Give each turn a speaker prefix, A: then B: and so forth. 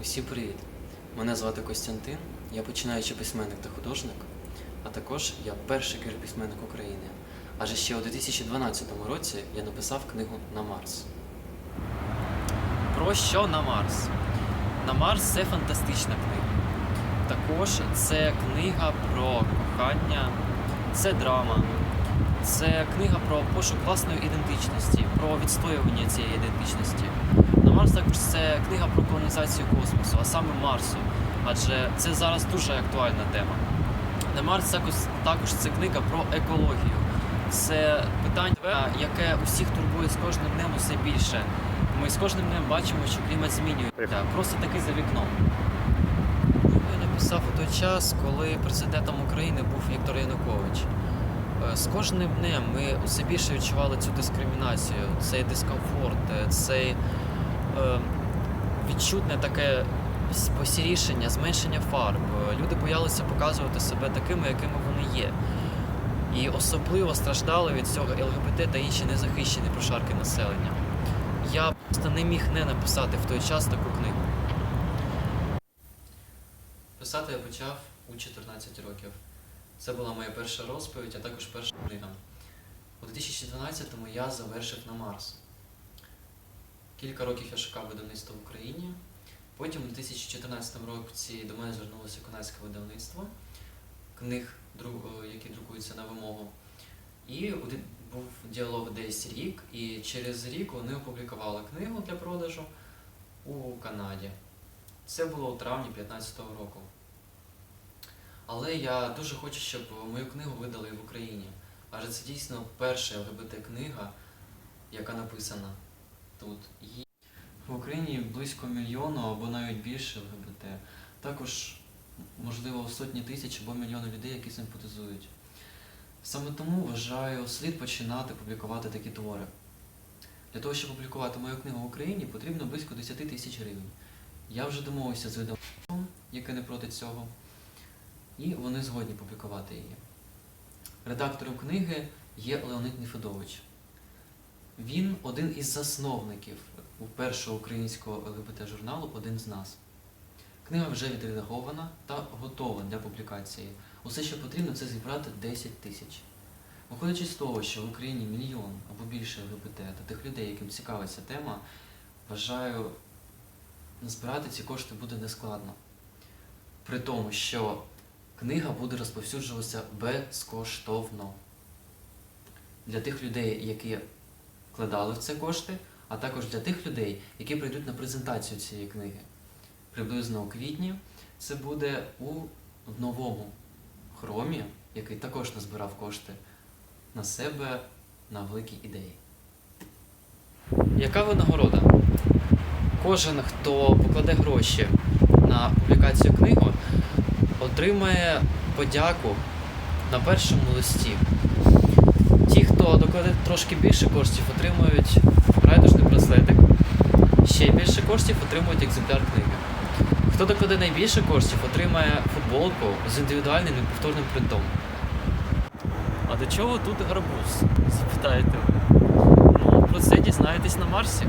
A: Усім привіт! Мене звати Костянтин, я починаючий письменник та художник, а також я перший письменник України. Адже ще у 2012 році я написав книгу На Марс. Про що на Марс? На Марс це фантастична книга. Також це книга про кохання, це драма, це книга про пошук власної ідентичності, про відстоювання цієї ідентичності. На Марс також це книга про колонізацію космосу, а саме Марсу, адже це зараз дуже актуальна тема. На Марс також, також це книга про екологію. Це питання, яке усіх турбує з кожним днем усе більше. Ми з кожним днем бачимо, що клімат змінюється. Просто таки за вікном. Я написав у той час, коли президентом України був Віктор Янукович. Е, З кожним днем ми все більше відчували цю дискримінацію, цей дискомфорт, е, цей е, відчутне таке посірішення, зменшення фарб. Люди боялися показувати себе такими, якими вони є. І особливо страждали від цього ЛГБТ та інші незахищені прошарки населення. Я просто не міг не написати в той час таку книгу. Писати я почав у 14 років. Це була моя перша розповідь, а також перша книга. У 2012-му я завершив на Марс. Кілька років я шукав видавництво в Україні. Потім у 2014 році до мене звернулося канадське видавництво книг, е, які друкуються на вимогу. І був діалог десь рік, і через рік вони опублікували книгу для продажу у Канаді. Це було у травні 2015 року. Але я дуже хочу, щоб мою книгу видали в Україні. Адже це дійсно перша ЛГБТ-книга, яка написана тут. Її- В Україні близько мільйону або навіть більше ЛГБТ. Також, можливо, сотні тисяч або мільйони людей, які симпатизують. Саме тому вважаю, слід починати публікувати такі твори. Для того, щоб публікувати мою книгу в Україні, потрібно близько 10 тисяч гривень. Я вже домовився з видавництвом, яке не проти цього, і вони згодні публікувати її. Редактором книги є Леонид Нефедович. Він один із засновників першого українського ЛГБТ-журналу Один з нас. Книга вже відредагована та готова для публікації. Усе, що потрібно, це зібрати 10 тисяч. Виходячи з того, що в Україні мільйон або більше ЛГБТ та тих людей, яким цікава ця тема, вважаю, збирати ці кошти буде нескладно. При тому, що книга буде розповсюджуватися безкоштовно для тих людей, які вкладали в це кошти, а також для тих людей, які прийдуть на презентацію цієї книги. Приблизно у квітні це буде у новому хромі, який також назбирав кошти на себе на великі ідеї. Яка винагорода? Кожен, хто покладе гроші на публікацію книги, отримає подяку на першому листі. Ті, хто докладе трошки більше коштів, отримують райдужний браслетик. Ще більше коштів отримують екземпляр книги. Хто докладе найбільше коштів, отримає футболку з індивідуальним неповторним принтом. А до чого тут гарбуз? Запитаєте ви? Ну, про це дізнаєтесь на Марсі.